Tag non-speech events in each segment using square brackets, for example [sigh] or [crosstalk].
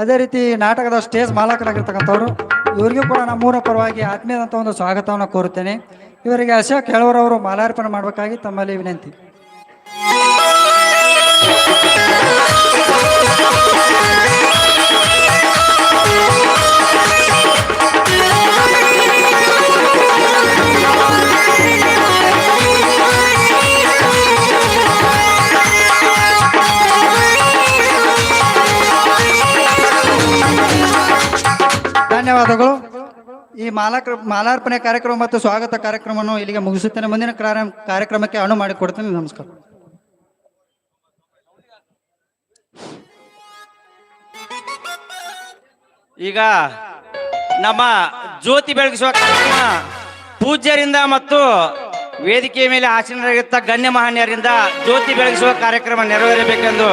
ಅದೇ ರೀತಿ ನಾಟಕದ ಸ್ಟೇಜ್ ಮಾಲಕರಾಗಿರ್ತಕ್ಕಂಥವ್ರು, ಇವರಿಗೂ ಕೂಡ ನಮ್ಮೂರ ಪರವಾಗಿ ಆತ್ಮೀಯದಂಥ ಒಂದು ಸ್ವಾಗತವನ್ನು ಕೋರುತ್ತೇನೆ. ಇವರಿಗೆ ಅಶೋಕ್ ಕೆಳವರವರು ಮಾಲಾರ್ಪಣೆ ಮಾಡಬೇಕಾಗಿ ತಮ್ಮಲ್ಲಿ ವಿನಂತಿ. ಧನ್ಯವಾದಗಳು. ಈ ಮಾಲಾ ಮಾಲಾರ್ಪಣೆ ಕಾರ್ಯಕ್ರಮ ಮತ್ತು ಸ್ವಾಗತ ಕಾರ್ಯಕ್ರಮವನ್ನು ಇಲ್ಲಿಗೆ ಮುಗಿಸುತ್ತೇನೆ. ಮುಂದಿನ ಕಾರ್ಯ- ಕಾರ್ಯಕ್ರಮಕ್ಕೆ ಅಣು ಮಾಡಿಕೊಡ್ತೇನೆ. ನಮಸ್ಕಾರ. ಈಗ ನಮ್ಮ ಜ್ಯೋತಿ ಬೆಳಗಿಸುವ ಕಾರ್ಯಕ್ರಮ ಪೂಜ್ಯರಿಂದ ಮತ್ತು ವೇದಿಕೆಯ ಮೇಲೆ ಆಸೀನರಾಗಿದ್ದ ಗಣ್ಯ ಮಹಾನ್ಯರಿಂದ ಜ್ಯೋತಿ ಬೆಳಗಿಸುವ ಕಾರ್ಯಕ್ರಮ ನೆರವೇರಬೇಕೆಂದು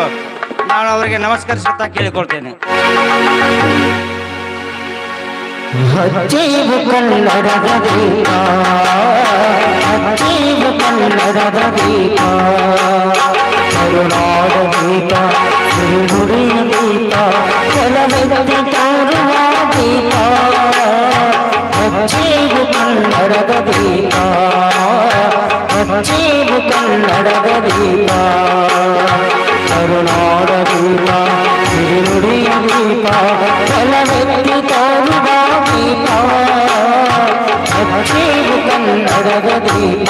ನಾನು ಅವರಿಗೆ ನಮಸ್ಕರಿಸುತ್ತಾ ಕೇಳಿಕೊಳ್ತೇನೆ. ಹಚ್ಚೇವು ಕನ್ನಡದ ದೀಪ ಹಚ್ಚೇವು ಕನ್ನಡದ ದೀಪ ಕನ್ನಡದ ದೀಪ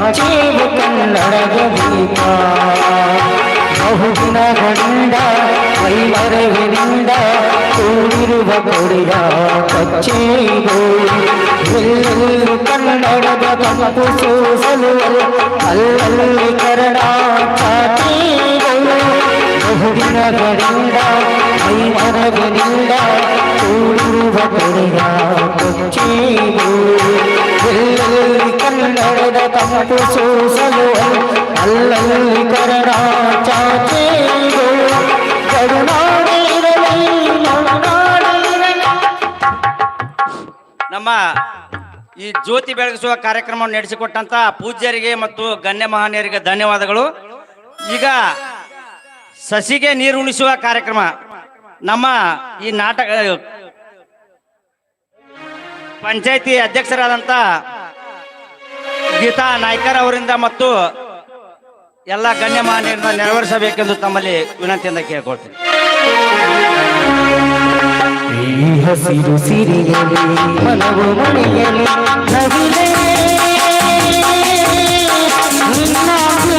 ಹಚ್ಚೇವು ಕನ್ನಡದ ದೀಪ ಬಹುದಿನಗಳಿಂದ ಕೈಮರವಿನಿಂದ ಕೂಡಿರುವ ಕೊಡಿಯ ಕಚ್ಚೇಗೋ ಎಲ್ಲೆಲ್ಲೂ ಕನ್ನಡದ ಕಂಪು ಸೂಸಲು ಅಲ್ಲಲ್ಲಿ ಕನ್ನಡ ಚಾಚೇಗೋ ಬಹುದಿನಗಳಿಂದ ಕೈಮರವಿನಿಂದ ಕೂಡಿರುವ ಕೊಡಿಯ ಕಚ್ಚೇಗೋ ಎಲ್ಲೆಲ್ಲಿ ಕನ್ನಡದ ತಂಪು ಸೂಸಲು ಅಲ್ಲಲ್ಲಿ ಕರಡ ಕರುನಾಡಿರಲಿ ಮಲೆನಾಡಿರಲಿ ನಮ್ಮ ಈ ಜ್ಯೋತಿ ಬೆಳಗಿಸುವ ಕಾರ್ಯಕ್ರಮವನ್ನು ನಡೆಸಿಕೊಟ್ಟಂತ ಪೂಜ್ಯರಿಗೆ ಮತ್ತು ಗಣ್ಯ ಮಹನೀಯರಿಗೆ ಧನ್ಯವಾದಗಳು. ಈಗ ಸಸಿಗೆ ನೀರು ಉಣಿಸುವ ಕಾರ್ಯಕ್ರಮ. ನಮ್ಮ ಈ ನಾಟಕ, ಪಂಚಾಯತಿ ಅಧ್ಯಕ್ಷರಾದಂಥ ಗೀತಾ ನಾಯ್ಕರ್ ಅವರಿಂದ ಮತ್ತು ಎಲ್ಲ ಗಣ್ಯಮಾನ್ಯರಿಂದ ನೆರವೇರಿಸಬೇಕೆಂದು ತಮ್ಮಲ್ಲಿ ವಿನಂತಿಯಿಂದ ಕೇಳ್ಕೊಳ್ತೀನಿ. ಹಸಿರು ಸಿರಿಯಲಿ ಮನವು ಮನೆಯಲ್ಲಿ ನವಿಲೆ ನಿನ್ನಾಗಿ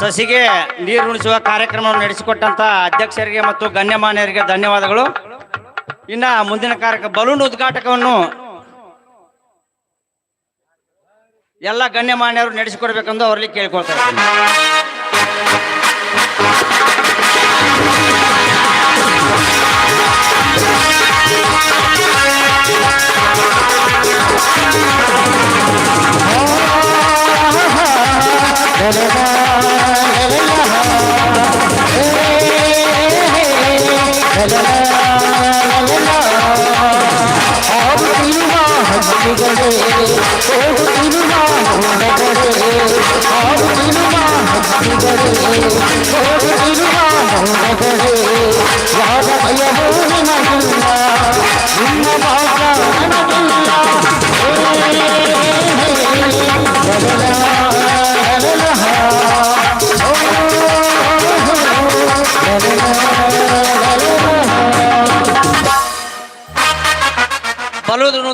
ಸಸಿಗೆ ನೀರು ಉಣಿಸುವ ಕಾರ್ಯಕ್ರಮವನ್ನು ನಡೆಸಿಕೊಟ್ಟಂತ ಅಧ್ಯಕ್ಷರಿಗೆ ಮತ್ತು ಗಣ್ಯಮಾನ್ಯರಿಗೆ ಧನ್ಯವಾದಗಳು. ಇನ್ನ ಮುಂದಿನ ಕಾರ್ಯಕ್ರಮ ಬಲೂನ್ ಉದ್ಘಾಟಕವನ್ನು ಎಲ್ಲ ಗಣ್ಯಮಾನ್ಯರು ನಡೆಸಿಕೊಡ್ಬೇಕೆಂದು ಅವರಲ್ಲಿ ಕೇಳ್ಕೊಳ್ತಾರೆ ಆಡುತ್ತಿರುವ [laughs] ஆடுகளே ஓடு திருமா நந்தகளே ஆடு திருமா நந்திகளே ஓடு திருமா நந்தகளே யார பயமோ நகர்ந்த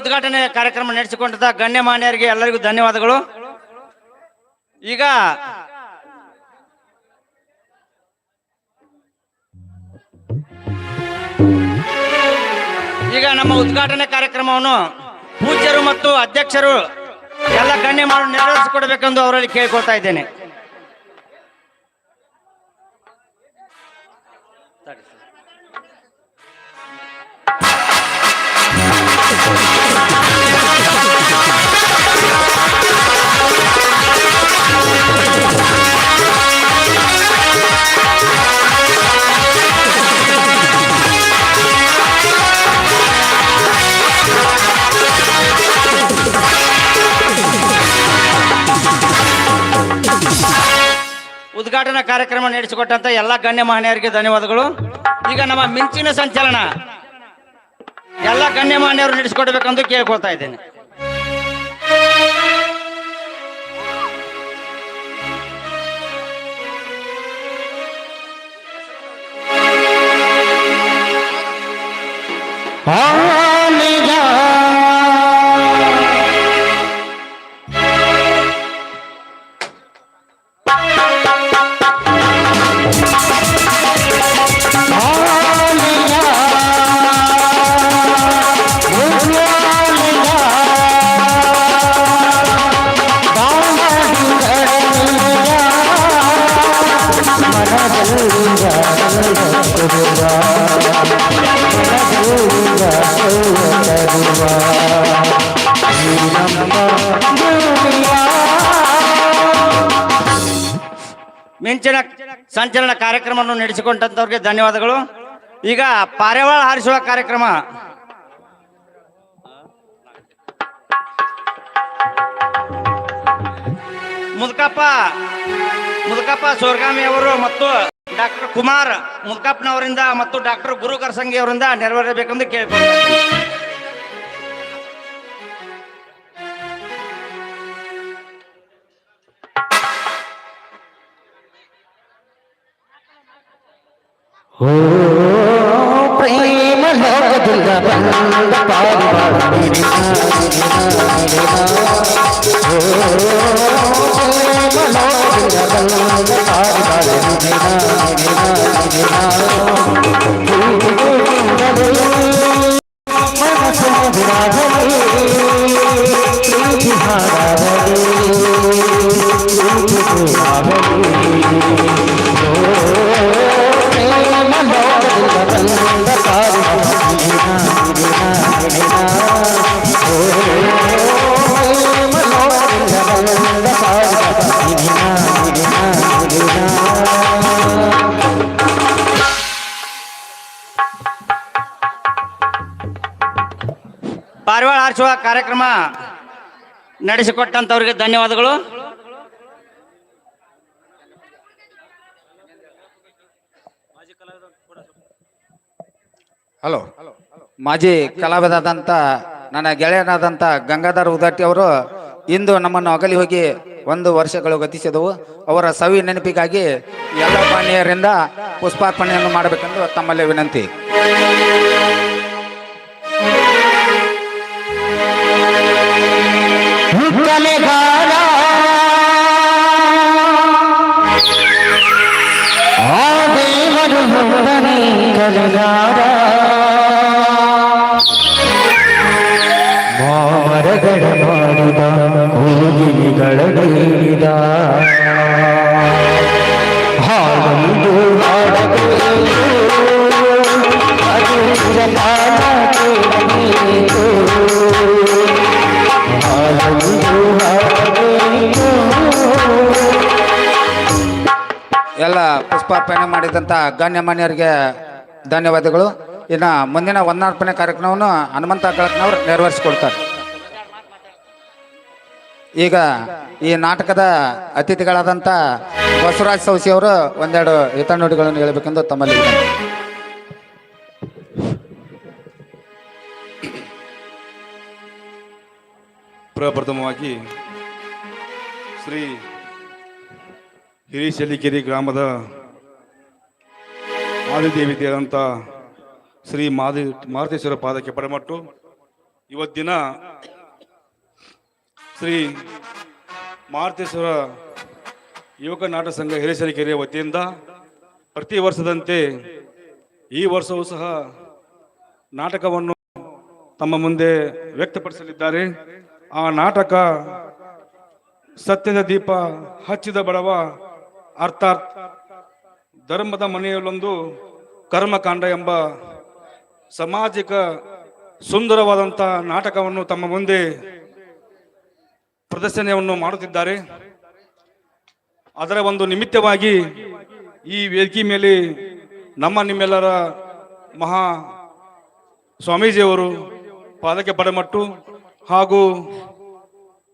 ಉದ್ಘಾಟನೆ ಕಾರ್ಯಕ್ರಮ ನಡೆಸಿಕೊಂಡಂತ ಗಣ್ಯಮಾನ್ಯರಿಗೆ ಎಲ್ಲರಿಗೂ ಧನ್ಯವಾದಗಳು. ಈಗ ಈಗ ನಮ್ಮ ಉದ್ಘಾಟನೆ ಕಾರ್ಯಕ್ರಮವನ್ನು ಪೂಜ್ಯರು ಮತ್ತು ಅಧ್ಯಕ್ಷರು ಎಲ್ಲ ಗಣ್ಯ ಮಾಡಿ ನೆರವೇರಿಸಿಕೊಡ್ಬೇಕೆಂದು ಅವರಲ್ಲಿ ಕೇಳ್ಕೊಳ್ತಾ ಇದ್ದೇನೆ. ಉದ್ಘಾಟನಾ ಕಾರ್ಯಕ್ರಮ ನಡೆಸಿಕೊಟ್ಟಂತ ಎಲ್ಲ ಗಣ್ಯ ಮಹನೀಯರಿಗೆ ಧನ್ಯವಾದಗಳು. ಈಗ ನಮ್ಮ ಮಿಂಚಿನ ಸಂಚಲನ ಎಲ್ಲ ಗಣ್ಯ ಮಹನೀಯರು ನಡೆಸಿಕೊಡ್ಬೇಕೆಂದು ಕೇಳ್ಕೊಳ್ತಾ ಇದ್ದೇನೆ. ಆನೆಯ ಮಿಂಚಿನ ಸಂಚಲನ ಕಾರ್ಯಕ್ರಮವನ್ನು ನಡೆಸಿಕೊಂಡಂತವ್ರಿಗೆ ಧನ್ಯವಾದಗಳು. ಈಗ ಪಾರೆವಾಳ ಹಾರಿಸುವ ಕಾರ್ಯಕ್ರಮ. ಮುದುಕಪ್ಪ ಮುದುಕಪ್ಪ ಸೋರ್ಗಾಮಿ ಅವರು ಮತ್ತು ಡಾಕ್ಟರ್ ಕುಮಾರ್ ಮುದುಕಪ್ಪನವರಿಂದ ಮತ್ತು ಡಾಕ್ಟರ್ ಗುರು ಕರ್ಸಂಗಿ ಅವರಿಂದ ನೆರವೇರಬೇಕೆಂದು ಕೇಳಿಕೊಳ್ಳುತ್ತೇನೆ ಪ್ರೇಮ ಲೋಕದಿಂದ ಬಂದ ಪಾರಿವಾಳ ನೀಡಿದ, ನೀಡಿದ, ಹಾರಿಸುವ ಕಾರ್ಯಕ್ರಮ ನಡೆಸಿಕೊಟ್ಟಂತವರಿಗೆ ಧನ್ಯವಾದಗಳು. ಹಲೋ. ಮಾಜಿ ಕಲಾವಿದಾದಂಥ ನನ್ನ ಗೆಳೆಯನಾದಂಥ ಗಂಗಾಧರ್ ಉದಾಟಿ ಅವರು ಇಂದು ನಮ್ಮನ್ನು ಅಗಲಿ ಹೋಗಿ ಒಂದು ವರ್ಷಗಳು ಗತಿಸಿದವು. ಅವರ ಸವಿ ನೆನಪಿಗಾಗಿ ಎಲ್ಲ ಮಾನ್ಯರಿಂದ ಪುಷ್ಪಾರ್ಪಣೆಯನ್ನು ಮಾಡಬೇಕೆಂದು ತಮ್ಮಲ್ಲಿ ವಿನಂತಿ. ದೇವರು ಹೊರಡನೆ ಕಲೆಗಾರ ಮಾರಗಡ ಮಾಡಿದ ಹೂಗಿನಿಗಳ ನೀಡಿದ ಹಾಡೊಂದು ಹಾಡಬೇಕು ಅದು ಎಲ್ಲ ಮಾಡಿದಂತ ಗಣ್ಯಮಾನ್ಯರಿಗೆ ಧನ್ಯವಾದಗಳು ಇನ್ನು ಮುಂದಿನ ವಂದನಾರ್ಪಣೆ ಕಾರ್ಯಕ್ರಮವನ್ನು ಹನುಮಂತ ಗಳಕ್ನವ್ರು ನೆರವೇರಿಸಿಕೊಡ್ತಾರೆ ಈಗ ಈ ನಾಟಕದ ಅತಿಥಿಗಳಾದಂಥ ಬಸವರಾಜ್ ಸೌಸಿ ಅವರು ಒಂದೆರಡು ಹಿತನುಡಿಗಳನ್ನು ಹೇಳಬೇಕೆಂದು ತಮ್ಮಲ್ಲಿ. ಪ್ರಪ್ರಥಮವಾಗಿ ಶ್ರೀ ಹಿರಿಶೆಲ್ಲಿಕೆರೆ ಗ್ರಾಮದ ಆದಿದೇವಿತೆಯಾದಂಥ ಶ್ರೀ ಮಾದಿ ಮಾರುತೇಶ್ವರ ಪಾದಕ್ಕೆ ಪಡಮಟ್ಟು ಇವತ್ತಿನ ಶ್ರೀ ಮಾರುತೇಶ್ವರ ಯುವಕ ನಾಟಕ ಸಂಘ ಹಿರೇಸರಿಕೆರೆಯ ವತಿಯಿಂದ ಪ್ರತಿ ವರ್ಷದಂತೆ ಈ ವರ್ಷವೂ ಸಹ ನಾಟಕವನ್ನು ತಮ್ಮ ಮುಂದೆ ವ್ಯಕ್ತಪಡಿಸಲಿದ್ದಾರೆ. ಆ ನಾಟಕ ಸತ್ಯದ ದೀಪ ಹಚ್ಚಿದ ಬಡವ ಅರ್ಥಾತ್ ಧರ್ಮದ ಮನೆಯಲ್ಲೊಂದು ಕರ್ಮಕಾಂಡ ಎಂಬ ಸಾಮಾಜಿಕ ಸುಂದರವಾದಂತಹ ನಾಟಕವನ್ನು ತಮ್ಮ ಮುಂದೆ ಪ್ರದರ್ಶನವನ್ನು ಮಾಡುತ್ತಿದ್ದಾರೆ. ಅದರ ಒಂದು ನಿಮಿತ್ತವಾಗಿ ಈ ವೇದಿಕೆ ಮೇಲೆ ನಮ್ಮ ನಿಮ್ಮೆಲ್ಲರ ಮಹಾ ಸ್ವಾಮೀಜಿಯವರು ಪಾದಕ್ಕೆ ಪಡಮಟ್ಟು ಹಾಗೂ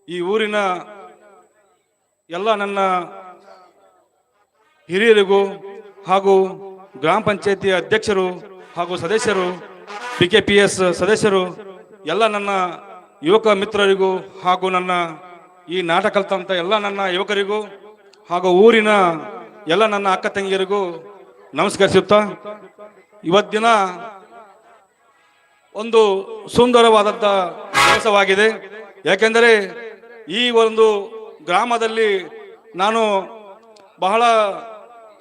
ಈ ಊರಿನ ಎಲ್ಲ ನನ್ನ ಹಿರಿಯರಿಗೂ ಹಾಗೂ ಗ್ರಾಮ ಪಂಚಾಯತಿ ಅಧ್ಯಕ್ಷರು ಹಾಗೂ ಸದಸ್ಯರು ಪಿ ಕೆ ಪಿ ಎಸ್ ಸದಸ್ಯರು, ಎಲ್ಲ ನನ್ನ ಯುವಕ ಮಿತ್ರರಿಗೂ ಹಾಗೂ ನನ್ನ ಈ ನಾಟಕ ಕಲ್ತಂಥ ಎಲ್ಲ ನನ್ನ ಯುವಕರಿಗೂ ಹಾಗೂ ಊರಿನ ಎಲ್ಲ ನನ್ನ ಅಕ್ಕ ತಂಗಿಯರಿಗೂ ನಮಸ್ಕರಿಸುತ್ತಾ ಇವತ್ತಿನ ಒಂದು ಸುಂದರವಾದಂಥ ಕೆಲಸವಾಗಿದೆ. ಯಾಕೆಂದರೆ ಈ ಒಂದು ಗ್ರಾಮದಲ್ಲಿ ನಾನು ಬಹಳ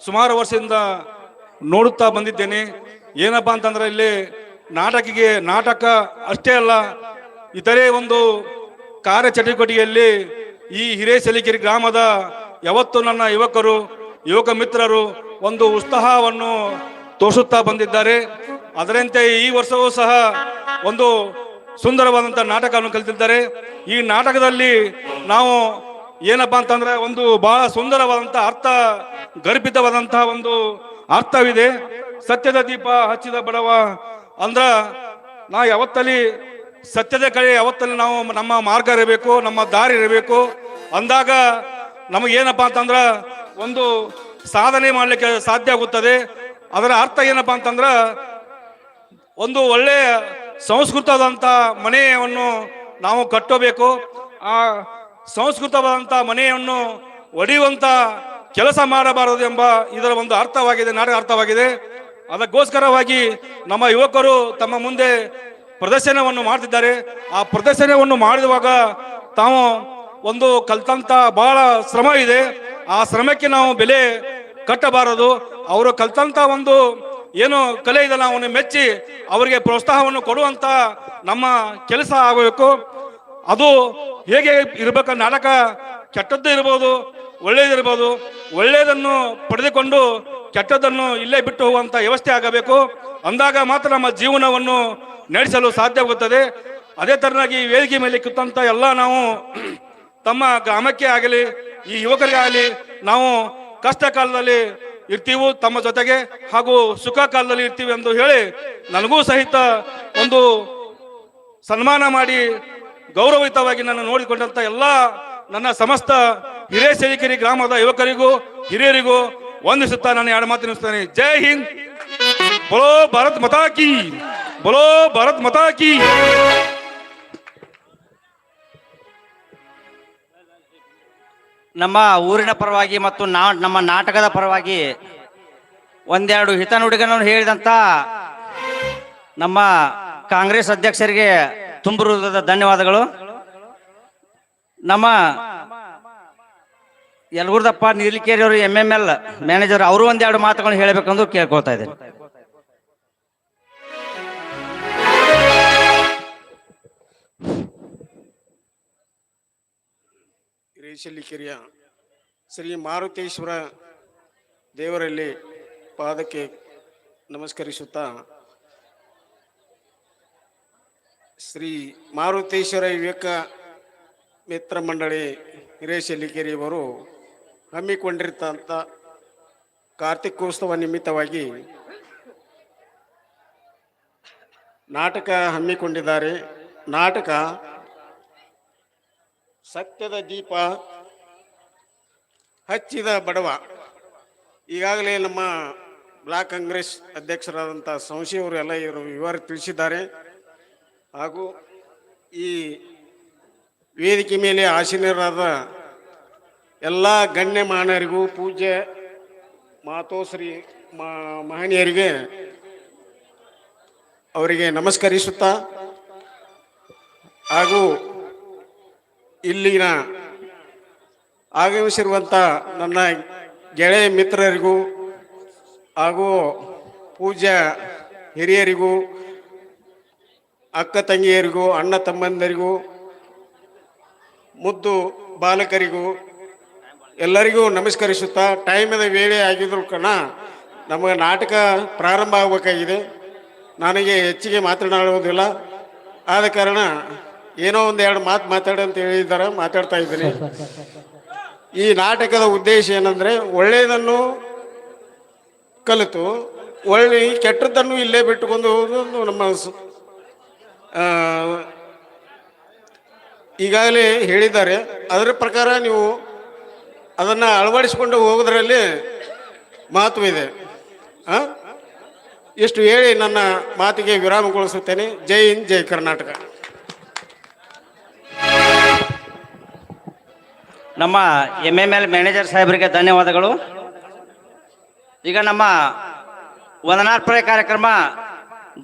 ಸುಮಾರು ವರ್ಷದಿಂದ ನೋಡುತ್ತಾ ಬಂದಿದ್ದೇನೆ. ಏನಪ್ಪಾ ಅಂತಂದ್ರೆ ಇಲ್ಲಿ ನಾಟಕಿಗೆ ನಾಟಕ ಅಷ್ಟೇ ಅಲ್ಲ, ಇತರೆ ಒಂದು ಕಾರ್ಯಚಟುವಟಿಕೆಯಲ್ಲಿ ಈ ಹಿರೇಸಲಿಕೆರೆ ಗ್ರಾಮದ ಯಾವತ್ತು ನನ್ನ ಯುವಕರು, ಯುವಕ ಮಿತ್ರರು ಒಂದು ಉತ್ಸಾಹವನ್ನು ತೋರಿಸುತ್ತಾ ಬಂದಿದ್ದಾರೆ. ಅದರಂತೆ ಈ ವರ್ಷವೂ ಸಹ ಒಂದು ಸುಂದರವಾದಂಥ ನಾಟಕವನ್ನು ಕಲಿತಿದ್ದಾರೆ. ಈ ನಾಟಕದಲ್ಲಿ ನಾವು ಏನಪ್ಪಾ ಅಂತಂದ್ರೆ ಒಂದು ಬಹಳ ಸುಂದರವಾದಂಥ ಅರ್ಥ, ಗರ್ಭಿತವಾದಂತಹ ಒಂದು ಅರ್ಥವಿದೆ. ಸತ್ಯದ ದೀಪ ಹಚ್ಚಿದ ಬಡವ, ಅಂದ್ರ ನಾ ಯಾವತ್ತಲ್ಲಿ ಸತ್ಯದ ಕಡೆ ಯಾವತ್ತಲ್ಲಿ ನಾವು ನಮ್ಮ ಮಾರ್ಗ ಇರಬೇಕು, ನಮ್ಮ ದಾರಿ ಇರಬೇಕು, ಅಂದಾಗ ನಮಗೇನಪ್ಪ ಅಂತಂದ್ರ ಒಂದು ಸಾಧನೆ ಮಾಡಲಿಕ್ಕೆ ಸಾಧ್ಯ ಆಗುತ್ತದೆ. ಅದರ ಅರ್ಥ ಏನಪ್ಪಾ ಅಂತಂದ್ರ ಒಂದು ಒಳ್ಳೆಯ ಸಂಸ್ಕೃತದಂಥ ಮನೆಯನ್ನು ನಾವು ಕಟ್ಟಬೇಕು. ಆ ಸಂಸ್ಕೃತವಾದಂಥ ಮನೆಯನ್ನು ಒಡೆಯುವಂಥ ಕೆಲಸ ಮಾಡಬಾರದು ಎಂಬ ಇದರ ಒಂದು ಅರ್ಥವಾಗಿದೆ ನಾಡ ಅರ್ಥವಾಗಿದೆ. ಅದಕ್ಕೋಸ್ಕರವಾಗಿ ನಮ್ಮ ಯುವಕರು ತಮ್ಮ ಮುಂದೆ ಪ್ರದರ್ಶನವನ್ನು ಮಾಡ್ತಿದ್ದಾರೆ. ಆ ಪ್ರದರ್ಶನವನ್ನು ಮಾಡಿದಾಗ ತಾವು ಒಂದು ಕಲ್ತಂತ ಬಹಳ ಶ್ರಮ ಇದೆ. ಆ ಶ್ರಮಕ್ಕೆ ನಾವು ಬೆಲೆ ಕಟ್ಟಬಾರದು. ಅವರು ಕಲ್ತಂತ ಒಂದು ಏನು ಕಲೆ ಇದೆ, ನಾವು ಮೆಚ್ಚಿ ಅವರಿಗೆ ಪ್ರೋತ್ಸಾಹವನ್ನು ಕೊಡುವಂತ ನಮ್ಮ ಕೆಲಸ ಆಗಬೇಕು. ಅದು ಹೇಗೆ ಇರಬೇಕು, ನಾಟಕ ಕೆಟ್ಟದ್ದು ಇರ್ಬೋದು ಒಳ್ಳೆಯದಿರ್ಬೋದು ಒಳ್ಳೆಯದನ್ನು ಪಡೆದುಕೊಂಡು ಕೆಟ್ಟದ್ದನ್ನು ಇಲ್ಲೇ ಬಿಟ್ಟು ಹೋಗುವಂತ ವ್ಯವಸ್ಥೆ ಆಗಬೇಕು. ಅಂದಾಗ ಮಾತ್ರ ನಮ್ಮ ಜೀವನವನ್ನು ನಡೆಸಲು ಸಾಧ್ಯವಾಗುತ್ತದೆ. ಅದೇ ತರನಾಗಿ ವೇದಿಕೆ ಮೇಲೆ ಕೂತಂತ ಎಲ್ಲ ನಾವು ತಮ್ಮ ಗ್ರಾಮಕ್ಕೆ ಆಗಲಿ, ಈ ಯುವಕರಿಗೆ ಆಗಲಿ ನಾವು ಕಷ್ಟ ಕಾಲದಲ್ಲಿ ಇರ್ತೀವಿ, ತಮ್ಮ ಜೊತೆಗೆ ಹಾಗೂ ಸುಖ ಕಾಲದಲ್ಲಿ ಇರ್ತೀವಿ ಎಂದು ಹೇಳಿ ನನಗೂ ಸಹಿತ ಒಂದು ಸನ್ಮಾನ ಮಾಡಿ ಗೌರವಯುತವಾಗಿ ನನ್ನ ನೋಡಿಕೊಂಡಂತ ಎಲ್ಲ ನನ್ನ ಸಮಸ್ತ ಹಿರೇಸೇರಿಕೆರೆ ಗ್ರಾಮದ ಯುವಕರಿಗೂ, ಹಿರಿಯರಿಗೂ ವಂದಿಸುತ್ತಾ ನಾನು ಎರಡು ಮಾತು ನಿಲ್ಲಿಸ್ತೇನೆ ಜೈ ಹಿಂದ್. ಬಲೋ ಭಾರತ್ ಮತಾಕಿ ಬಲೋ ಬೋಲೋ ಭಾರತ್ ಮತಾಕಿ ನಮ್ಮ ಊರಿನ ಪರವಾಗಿ ಮತ್ತು ನಾ, ನಮ್ಮ ನಾಟಕದ ಪರವಾಗಿ ಒಂದೆರಡು ಹಿತನುಡಿಗಳನ್ನು ಹೇಳಿದಂತ ನಮ್ಮ ಕಾಂಗ್ರೆಸ್ ಅಧ್ಯಕ್ಷರಿಗೆ ತುಂಬು ಹೃದಯದ ಧನ್ಯವಾದಗಳು. ನಮ್ಮ ಯಲಗುರ್ದಪ್ಪ ನೀಲಿಕೇರಿ ಅವರು ಎಂ ಎಂ ಎಲ್ ಮ್ಯಾನೇಜರ್ ಅವರು ಒಂದೆರಡು ಮಾತುಗಳನ್ನು ಹೇಳಬೇಕಂದು ಕೇಳ್ಕೊಳ್ತಾ ಇದ್ದೇನೆ. ಹಿರೇಶಲ್ಲಿಕೆರೆಯ ಶ್ರೀ ಮಾರುತೇಶ್ವರ ದೇವರಲ್ಲಿ ಪಾದಕ್ಕೆ ನಮಸ್ಕರಿಸುತ್ತಾ ಶ್ರೀ ಮಾರುತೇಶ್ವರ ವಿವೇಕ ಮಿತ್ರ ಮಂಡಳಿ ಹಿರೇಶಲ್ಲಿಕೆರೆಯವರು ಹಮ್ಮಿಕೊಂಡಿರ್ತಂಥ ಕಾರ್ತಿಕೋತ್ಸವ ನಿಮಿತ್ತವಾಗಿ ನಾಟಕ ಹಮ್ಮಿಕೊಂಡಿದ್ದಾರೆ. ನಾಟಕ ಸತ್ಯದ ದೀಪ, ಹಚ್ಚಿದ ಬಡವ. ಈಗಾಗಲೇ ನಮ್ಮ ಬ್ಲಾಕ್ ಕಾಂಗ್ರೆಸ್ ಅಧ್ಯಕ್ಷರಾದಂಥ ಸಂಶಿಯವರು ಎಲ್ಲ ಇವರು ವಿವರ ತಿಳಿಸಿದ್ದಾರೆ. ಹಾಗೂ ಈ ವೇದಿಕೆ ಮೇಲೆ ಆಸೀನರಾದ ಎಲ್ಲ ಗಣ್ಯಮಾನ್ಯರಿಗೂ ಪೂಜ್ಯ ಮಾತೋಶ್ರೀ ಮಹನೀಯರಿಗೆ ಅವರಿಗೆ ನಮಸ್ಕರಿಸುತ್ತಾ ಹಾಗೂ ಇಲ್ಲಿನ ಆಗಮಿಸಿರುವಂಥ ನನ್ನ ಗೆಳೆಯ ಮಿತ್ರರಿಗೂ ಹಾಗೂ ಪೂಜ್ಯ ಹಿರಿಯರಿಗೂ ಅಕ್ಕ ತಂಗಿಯರಿಗೂ, ಅಣ್ಣ ತಮ್ಮಂದರಿಗೂ, ಮುದ್ದು ಬಾಲಕರಿಗೂ ಎಲ್ಲರಿಗೂ ನಮಸ್ಕರಿಸುತ್ತಾ ಟೈಮಿನ ವೇಳೆ ಆಗಿದ್ರು ಕಣ, ನಮಗೆ ನಾಟಕ ಪ್ರಾರಂಭ ಆಗಬೇಕಾಗಿದೆ. ನನಗೆ ಹೆಚ್ಚಿಗೆ ಮಾತನಾಡುವುದಿಲ್ಲ. ಆದ ಕಾರಣ ಏನೋ ಒಂದು ಎರಡು ಮಾತು ಮಾತಾಡು ಅಂತ ಹೇಳಿದ್ದಾರೆ, ಮಾತಾಡ್ತಾ ಇದ್ದೀನಿ. ಈ ನಾಟಕದ ಉದ್ದೇಶ ಏನಂದರೆ ಒಳ್ಳೆಯದನ್ನು ಕಲಿತು, ಒಳ್ಳೆ ಕೆಟ್ಟದ್ದನ್ನು ಇಲ್ಲೇ ಬಿಟ್ಟುಕೊಂಡು ನಮ್ಮ ಈಗಾಗಲೇ ಹೇಳಿದ್ದಾರೆ. ಅದರ ಪ್ರಕಾರ ನೀವು ಅದನ್ನು ಅಳವಡಿಸಿಕೊಂಡು ಹೋಗೋದ್ರಲ್ಲಿ ಮಹತ್ವವಿದೆ ಹಾಂ ಇಷ್ಟು ಹೇಳಿ ನನ್ನ ಮಾತಿಗೆ ವಿರಾಮಗೊಳಿಸುತ್ತೇನೆ. ಜೈ ಹಿಂದ್, ಜೈ ಕರ್ನಾಟಕ. ನಮ್ಮ ಎಂ ಎಂ ಎಲ್ ಮ್ಯಾನೇಜರ್ ಸಾಹೇಬರಿಗೆ ಧನ್ಯವಾದಗಳು. ಈಗ ನಮ್ಮ ವಂದನಾರ್ಪಣೆ ಕಾರ್ಯಕ್ರಮ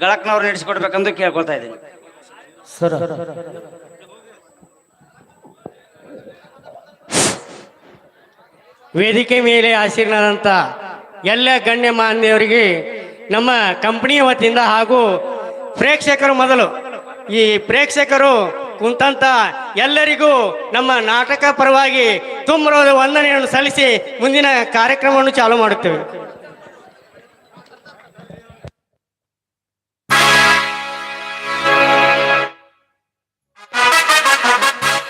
ಗಳಕ್ನವ್ರು ನಡೆಸಿಕೊಡ್ಬೇಕೆಂದು ಕೇಳ್ಕೊಳ್ತಾ ಇದ್ದೀನಿ. ಸರ್. ವೇದಿಕೆ ಮೇಲೆ ಆಸೀನರಾದಂಥ ಎಲ್ಲ ಗಣ್ಯ ಮಾನ್ಯವರಿಗೆ ನಮ್ಮ ಕಂಪನಿಯ ವತಿಯಿಂದ ಹಾಗೂ ಪ್ರೇಕ್ಷಕರು ಮೊದಲು, ಈ ಪ್ರೇಕ್ಷಕರು ಕುಂತಂತ ಎಲ್ಲರಿಗೂ ನಮ್ಮ ನಾಟಕ ಪರವಾಗಿ ತುಂಬ ವಂದನೆಯನ್ನು ಸಲ್ಲಿಸಿ ಮುಂದಿನ ಕಾರ್ಯಕ್ರಮವನ್ನು ಚಾಲು ಮಾಡುತ್ತೇವೆ.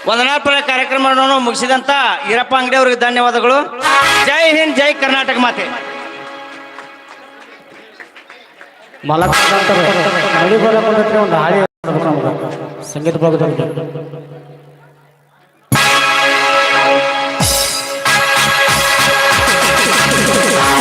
ವಂದನಾರ್ಪಣೆ ಕಾರ್ಯಕ್ರಮವನ್ನು ಮುಗಿಸಿದಂತ ಈರಪ್ಪ ಅಂಗಡಿ ಅವರಿಗೆ ಧನ್ಯವಾದಗಳು. ಜೈ ಹಿಂದ್, ಜೈ ಕರ್ನಾಟಕ ಮಾತೆ. ಮಲಕ ಒಂದು ಸಂಗೀತ